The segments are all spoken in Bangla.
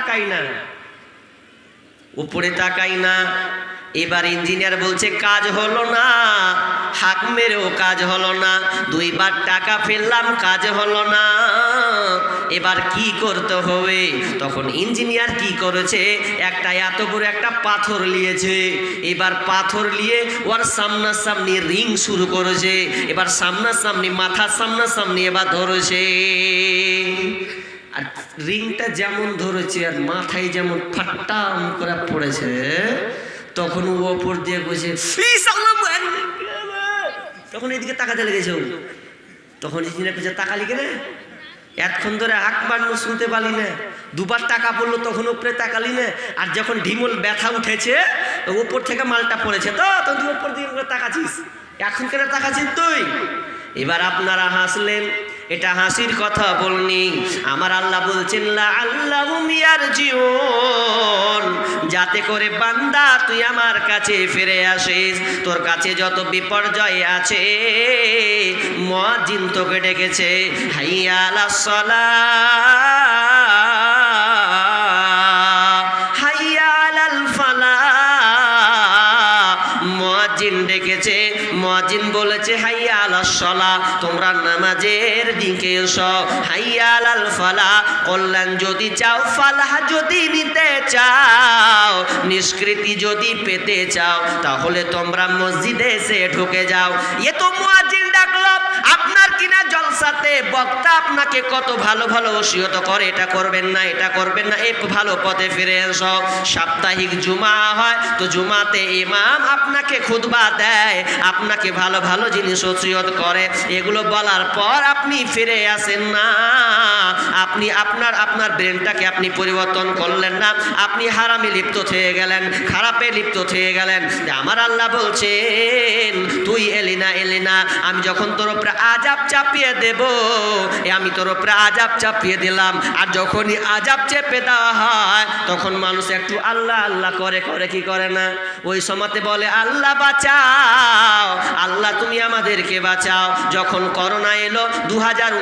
তাকাই না। উপরে তাকাই না। এবার ইঞ্জিনিয়ার বলছে, কাজ হলো না। হাক মেরেও কাজ হলো না। দুইবার টাকা ফেললাম, কাজ হলো না। এবার কি করতে হবে? তখন ইঞ্জিনিয়ার কি করেছে? একটা এত বড় একটা পাথর নিয়েছে। এবার পাথর নিয়ে ওর সামনাসামনি রিং শুরু করেছে। এবার সামনাসামনি মাথার সামনাসামনি এবার ধরেছে। আর রিংটা যেমন ধরেছে আর মাথায় যেমন ফাট্টাম করে পড়েছে, তখন ও ওপর দিয়ে বসে তখন এদিকে তাকাতে লেগেছে ও। তখন ইঞ্জিনিয়ার পেছনে তাকালি কেন? এতক্ষণ ধরে আকবার নু শুনতে পারলি না। দুবার টাকা পড়ল, তখন উপরে তাকালি না। আর যখন ঢিমল ব্যথা উঠেছে, ওপর থেকে মালটা পড়েছে। তো, তখন তুই উপর দিকে তাকাছিস এখন কেন তাকাছিস তুই? এবার আপনারা হাসলেন। এটা হাসির কথা বলনি। আমার আল্লাহ বলছেন আল্লাহ জীবন যাতে করে বান্দা তুই আমার কাছে ফিরে আসিস, তোর কাছে যত বিপর্যয় আছে মজিন তোকে ডেকেছে হাইয়া আলাস ডেকেছে, মুয়াজ্জিন বলেছে, হাইয়া আলাস সালাহ, তোমরা নামাজের দিকে এসো। হাইয়া আলাল ফালাহ, কল্যাণ যদি চাও, ফালাহ যদি নিতে চাও, নিষ্কৃতি যদি পেতে চাও, তাহলে তোমরা মসজিদে এসে ঢুকে যাও। এ তো মুয়াজ্জিন ডাকলো, আপনার কিনা জলসাতে বক্তা আপনাকে কত ভালো ভালো ওসিয়ত করে, এটা করবেন না, এটা করবেন না এই ভালো পথে ফিরে এসো। সাপ্তাহিক জুমা হয়, তো জুমাতে ইমাম আপনাকে খুতবা দেয়, আপনাকে ভালো ভালো জিনিস ওসিয়ত করে। এগুলো বলার পর আপনি ফিরে আসেন না। আপনি আপনার আপনার ব্রেনটাকে আপনি পরিবর্তন করলেন না। আপনি হারামে লিপ্ত হয়ে গেলেন, খারাপে লিপ্ত হয়ে গেলেন। আমার আল্লাহ বলছেন, তুই এলি না এলি না। আমি যখন তোর উপরে আজাব চাপিয়ে দেব আমি তোর উপরে আজাব চাপিয়ে দিলাম। আর যখনই আজাব চেপে দেওয়া হয়, তখন মানুষ একটু আল্লাহ আল্লাহ করে করে কি করে না? ওই সময়তে বলে আল্লাহ বাঁচাও। আল্লাহ তুমি আমাদেরকে বাঁচাও। যখন করোনা এলো দু হাজার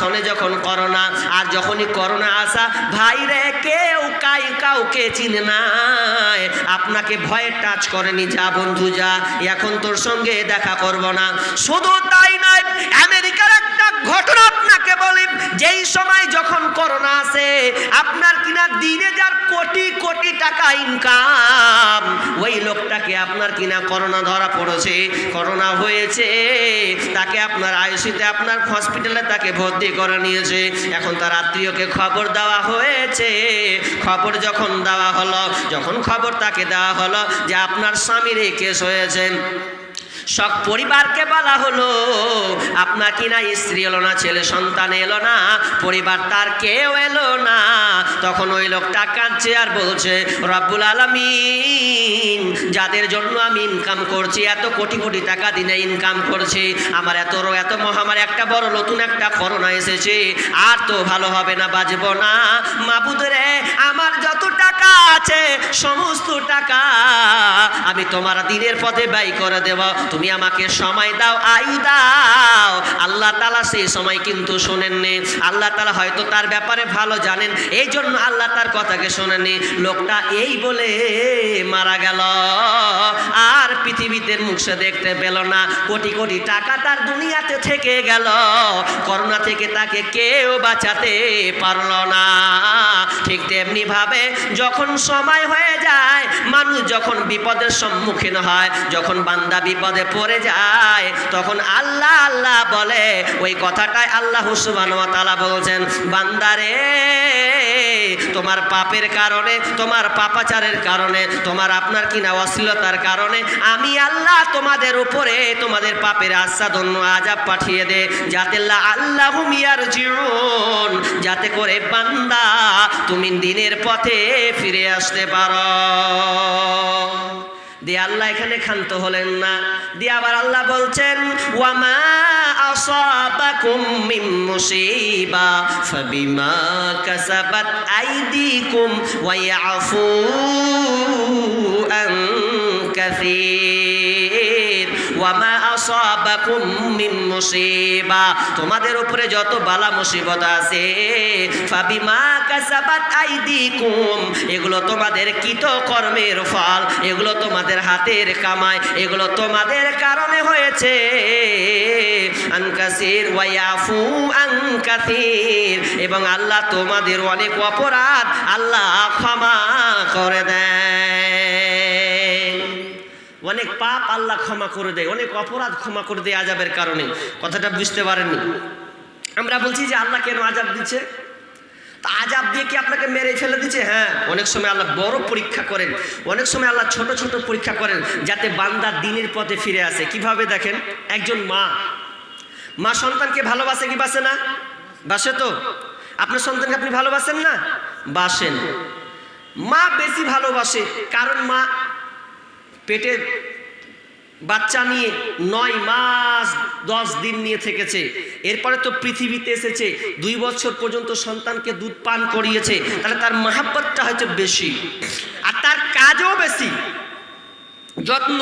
সনে যখন করোনা, আর যখনই করোনা আসা, ভাই রে, কেউ কাই কাউকে চিনে নাই। আপনাকে ভয়ে টাচ করেনি যা বন্ধু যা। এখন তোর সঙ্গে দেখা করব না। শুধু তাই নয় আমেরিকার ঘটনা আপনাকে বলি, যেই সময় যখন করোনা আসে, আপনার কিনা দিনে যার কোটি কোটি টাকা ইনকাম ওই লোকটাকে আপনার কিনা করোনা ধরা পড়েছে, করোনা হয়েছে, তাকে আপনার আইসিতে আপনার হসপিটালে তাকে ভর্তি করে নিয়েছে। এখন তার আত্মীয়কে খবর দেওয়া হয়েছে। খবর যখন দেওয়া হলো, যখন খবর তাকে দেওয়া হলো যে আপনার স্বামীর এই কেস হয়েছে। সব পরিবারকে বলা হলো, আপনার কি না স্ত্রী এলো না, ছেলে সন্তান এলো না? পরিবার তার কেউ এলো না। তখন ওই লোকটা কাঁদছে আর বলছে, রব্বুল আলমিন, যাদের জন্য আমি ইনকাম করছি, এত কোটি কোটি টাকা দিনে ইনকাম করছি। আমার এত এত মহামারী, একটা বড় নতুন একটা করোনা এসেছে। আর তো ভালো হবে না বাজব না। মাবুদ রে, আমার যত টাকা আছে, সমস্ত টাকা আমি তোমার দিনের পথে ব্যয় করে দেব। তুমি আমাকে সময় দাও, আয়ু দাও। আল্লাহ তালা সেই সময় কিন্তু শোনেননি। আল্লাহ তালা হয়তো তার ব্যাপারে ভালো জানেন এই জন্য আল্লাহ তার কথাকে শোনেননি। লোকটা এই বলে মারা গেল। আর পৃথিবীতে মুখ দেখতে পেল না। কোটি কোটি টাকা তার দুনিয়াতে থেকে গেল। করোনা থেকে তাকে কেউ বাঁচাতে পারল না। ঠিক তেমনি ভাবে যখন সময় হয়ে যায়, মানুষ যখন বিপদের সম্মুখীন হয়, যখন বান্দা বিপদে পড়ে যায়, তখন আল্লাহ আল্লাহ বলে, ওই কথাটাই আল্লাহ তালা বলছেন বান্দারে তোমার পাপের কারণে, তোমার পাপাচারের কারণে, তোমার আপনার কিনা অশ্লীলতার কারণে, আমি আল্লাহ তোমাদের উপরে তোমাদের পাপের আস্বাদন্য আজাব পাঠিয়ে দে, যাতে আল্লাহ মিয়ার জীবন যাতে করে বান্দা তুমি দিনের পথে ফিরে আসতে পারো। দিয়ে আল্লাহ এখানে ক্ষান্ত হলেন না। দিয়ে আবার আল্লাহ বলছেন, ওয়ামা আসাবাকুম মিন মুসিবা, ফাবিমা কাসাবাত আইদিকুম ওয়া ইয়াফু আন কাসীর। তোমাদের উপরে যত বালা মুসিবত আছে এগুলো তোমাদের কৃত কর্মের ফল, এগুলো তোমাদের হাতের কামাই, এগুলো তোমাদের কারণে হয়েছে। এবং আল্লাহ তোমাদের অনেক অপরাধ আল্লাহ ক্ষমা করে দেয় অনেক পাপ আল্লাহ ক্ষমা করে দেয়, অনেক অপরাধ ক্ষমা করে দেয় আজাবের কারণে। কথাটা বুঝতে পারেননি? আমরা বলছি যে আল্লাহ কেন আজাব দিচ্ছে? তা আজাব দিয়ে কি আপনাকে মেরে ফেলে দিচ্ছে? হ্যাঁ অনেক সময় আল্লাহ বড় পরীক্ষা করেন, অনেক সময় আল্লাহ ছোট ছোট পরীক্ষা করেন যাতে বান্দা দিনের পথে ফিরে আসে। কীভাবে দেখেন? একজন মা। মা সন্তানকে ভালোবাসে কি বাসে না? বাসে তো। আপনার সন্তানকে আপনি ভালোবাসেন না? বাসেন। মা বেশি ভালোবাসে, কারণ মা পেটে বাচ্চা নিয়ে নয় মাস দশ দিন নিয়ে থেকেছে। এরপরে তো পৃথিবীতে এসেছে, দুই বছর পর্যন্ত সন্তানকে দুধ পান করিয়েছে, তাহলে তার মাহাব্বতটা হয়তো বেশি। আর তার কাজও বেশি। যত্ন,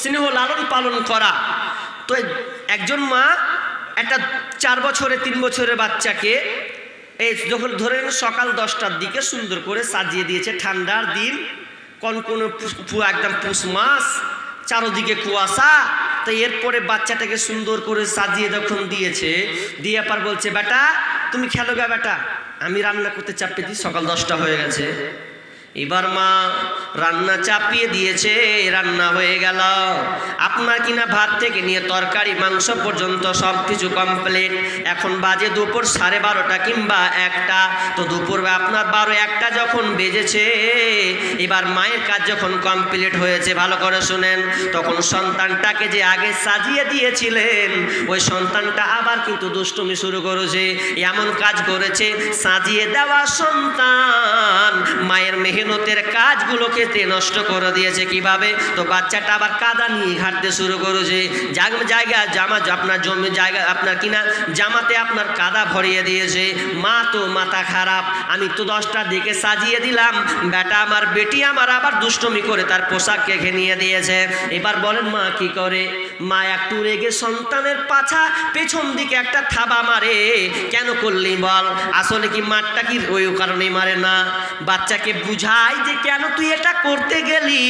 স্নেহ লালন পালন করা। তো একজন মা একটা চার বছরে, তিন বছরের বাচ্চাকে এই যখন ধরে সকাল দশটার দিকে সুন্দর করে সাজিয়ে দিয়েছে, ঠান্ডার দিন পু- একদম পুষ মাস চারোদিকে কুয়াশা, তো এরপরে বাচ্চাটাকে সুন্দর করে সাজিয়ে যখন দিয়েছে, দিয়ে আবার বলছে, বেটা, তুমি খেলো গা বেটা, আমি রান্না করতে চাপ দিই, সকাল দশটা হয়ে গেছে। এবার মা রান্না চাপিয়ে দিয়েছে, রান্না হয়ে গেল। আপনার কিনা ভাত থেকে নিয়ে তরকারি, মাংস পর্যন্ত সব কিছু কমপ্লিট এখন বাজে দুপুর সাড়ে বারোটা কিংবা একটা। তো দুপুর আপনার বারো একটা যখন বেজেছে, এবার মায়ের কাজ যখন কমপ্লিট হয়েছে, ভালো করে শুনেন। তখন সন্তানটাকে যে আগে সাজিয়ে দিয়েছিলেন, ওই সন্তানটা আবার কিন্তু দুষ্টুমি শুরু করেছে। এমন কাজ করেছে, সাজিয়ে দেওয়া সন্তান মায়ের মেহনতের কাজগুলোকে তে নষ্ট করে দিয়েছে কীভাবে? তো বাচ্চাটা আবার কাদা নিয়ে ঘাটতে শুরু করেছে। জায়গা, জামা, আপনার জমি, জায়গা, আপনার কিনা, জামাতে আপনার কাদা ভরিয়ে দিয়েছে। মা তো মাথা খারাপ, আমি তো দশটা দিকে সাজিয়ে দিলাম। বেটা আমার বেটি আমার আবার দুষ্টমি করে তার পোশাক কেখে নিয়ে দিয়েছে। এবার বলেন মা কি করে? মা একটু রেগে সন্তানের পাছা পেছন দিকে একটা থাবা মারে। কেন করলি বল? আসলে কি মারটা কি ওই কারণে মারে না? বাচ্চাকে বুঝায় যে কেন তুই এটা করতে গেলি?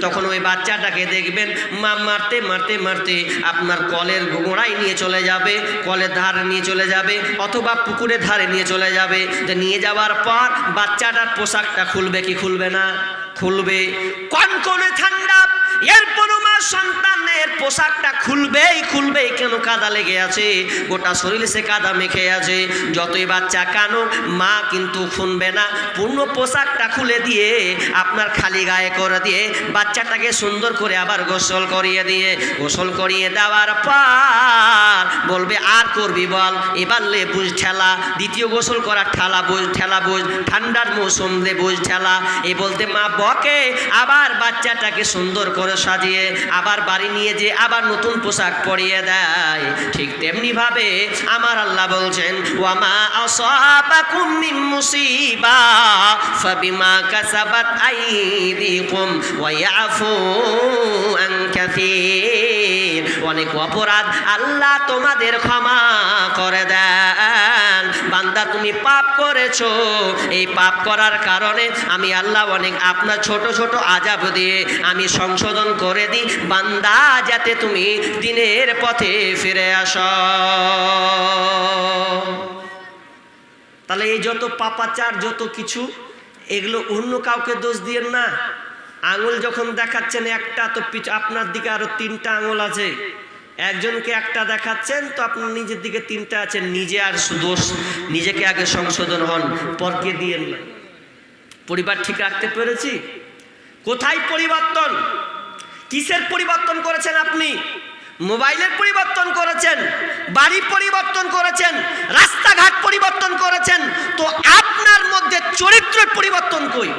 তখন ওই বাচ্চাটাকে দেখবেন, মা মারতে মারতে মারতে আপনার কলের গোড়ায় নিয়ে চলে যাবে, কলের ধারে নিয়ে চলে যাবে, অথবা পুকুরের ধারে নিয়ে চলে যাবে। যে নিয়ে যাওয়ার পর বাচ্চাটার পোশাকটা খুলবে কি খুলবে না? খুলবে। কনকনে ঠান্ডা এরপর মা সন্তানের পোশাকটা খুলবেই খুলবেই কেন কাদা লেগে আছে? গোটা শরীরে সে কাদা মেখে আছে। যতই বাচ্চা কানো মা কিন্তু খুনবে না। পূর্ণ পোশাকটা খুলে দিয়ে, আপনার খালি গায়ে করে দিয়ে, বাচ্চাটাকে সুন্দর করে আবার গোসল করিয়ে দিয়ে, গোসল করিয়ে দেওয়ার পর বলবে, আর করবি বল? এবার লে বুঝ ঠেলা। দ্বিতীয় গোসল করা ঠেলা বুঝ ঠেলা বুঝ। ঠান্ডার মৌসুম দে বুঝ ঠেলা। এ বলতে মা বকে, আবার বাচ্চাটাকে সুন্দর করে সাজিয়ে আবার বাড়ি নিয়ে যে আবার নতুন পোশাক পরিয়ে দেয়। ঠিক তেমনি ভাবে আমার আল্লাহ বলছেন, ওয়ামা আসাবাকুম মিন মুসিবা, ফাবিমা কাসাবাত আইদিকুম, ওয়া ইয়াফু আন কাসীর। অনেক অপরাধ, আল্লাহ তোমাদের ক্ষমা করে দেন। বান্দা, তুমি পাপ করেছ। এই পাপ করার কারণে আমি আল্লাহ অনেক আপনার ছোট ছোট আজাব দিয়ে আমি সংশোধন করে দিই। বান্দা, যাতে তুমি দিনের পথে ফিরে আস। তাহলে এই যত পাপাচার, যত কিছু, এগুলো অন্য কাউকে দোষ দিয়েন না। আঙুল যখন দেখাচ্ছেন একটা, তো আপনার দিকে আরও তিনটা আঙুল আছে। একজনকে একটা দেখাচ্ছেন, তো আপনার নিজের দিকে তিনটা আছেন নিজে আর দোষ, নিজেকে আগে সংশোধন হন, পরকে দিয়েন না পরিবার ঠিক রাখতে পেরেছি? কোথায় পরিবর্তন? কিসের পরিবর্তন করেছেন আপনি? মোবাইলের পরিবর্তন করেছেন বাড়ি পরিবর্তন করেছেন, রাস্তাঘাট পরিবর্তন করেছেন, তো আপনার মধ্যে চরিত্রের পরিবর্তন কই?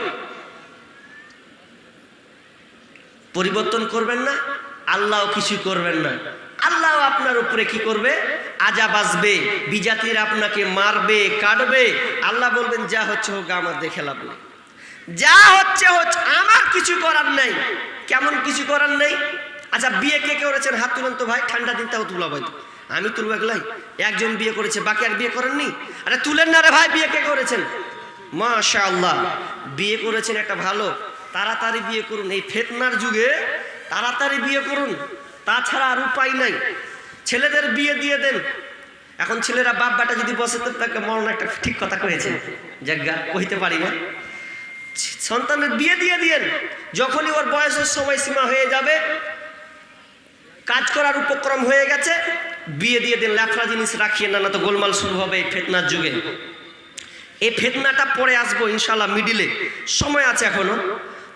পরিবর্তন করবেন না, আল্লাহ কিছু করবেন না। আল্লাহ আপনার উপরে কি করবে? আজাব আসবে, বিজাতির আপনাকে মারবে কাটবে আল্লাহ বলবেন, যা হচ্ছে হোক, আমার দেখে লাভ নেই। যা হচ্ছে হচ্ছে আমার কিছু করার নেই। কেমন কিছু করার নেই? আচ্ছা বিয়ে কে কে করেছেন? হাত তুলেন তো ভাই, ঠান্ডা দিন তাও তুলা ভাই। আমি তুলবো একলাই। একজন বিয়ে করেছে, বাকি আর বিয়ে করেননি? আরে, তুলেন না রে ভাই, বিয়ে কে করেছেন? মাশাআল্লাহ, বিয়ে করেছেন একটা ভালো তাড়াতাড়ি বিয়ে করুন। এই ফেতনার যুগে তাড়াতাড়ি বিয়ে করুন, তাছাড়া আর উপায় নাই। ছেলেদের বিয়ে দিয়ে দেন। এখন ছেলেরা বাপ বাটা যদি বসে তো তাকে মরণ একটা ঠিক কথা কয়েছে। জায়গা কইতে পারি না। সন্তানের বিয়ে দিয়ে দিয়েন। যখনই ওর বয়সের সময় সীমা হয়ে যাবে, কাজ করার উপক্রম হয়ে গেছে, বিয়ে দিয়ে দিন। ল্যাফড়া জিনিস রাখিয়ে না না তো গোলমাল শুরু হবে এই ফেতনার যুগে। এই ফেতনাটা পরে আসব ইনশাল্লাহ মিডিলে। সময় আছে এখনও।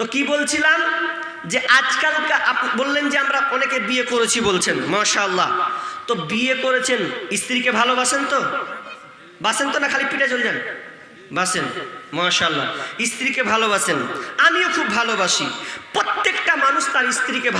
তো কি বলছিলাম? যে আজকাল বললেন যে আমরা অনেকে বিয়ে করেছি বলছেন, মাশাআল্লাহ। তো বিয়ে করেছেন, স্ত্রীকে ভালোবাসেন তো? বাসেন তো না খালি পিঠে চলে যান? বাসেন, মাশাআল্লাহ। স্ত্রীকে ভালোবাসেন, আমিও খুব ভালোবাসি। প্রত্যেকটা মানুষ তার স্ত্রীকে ভালো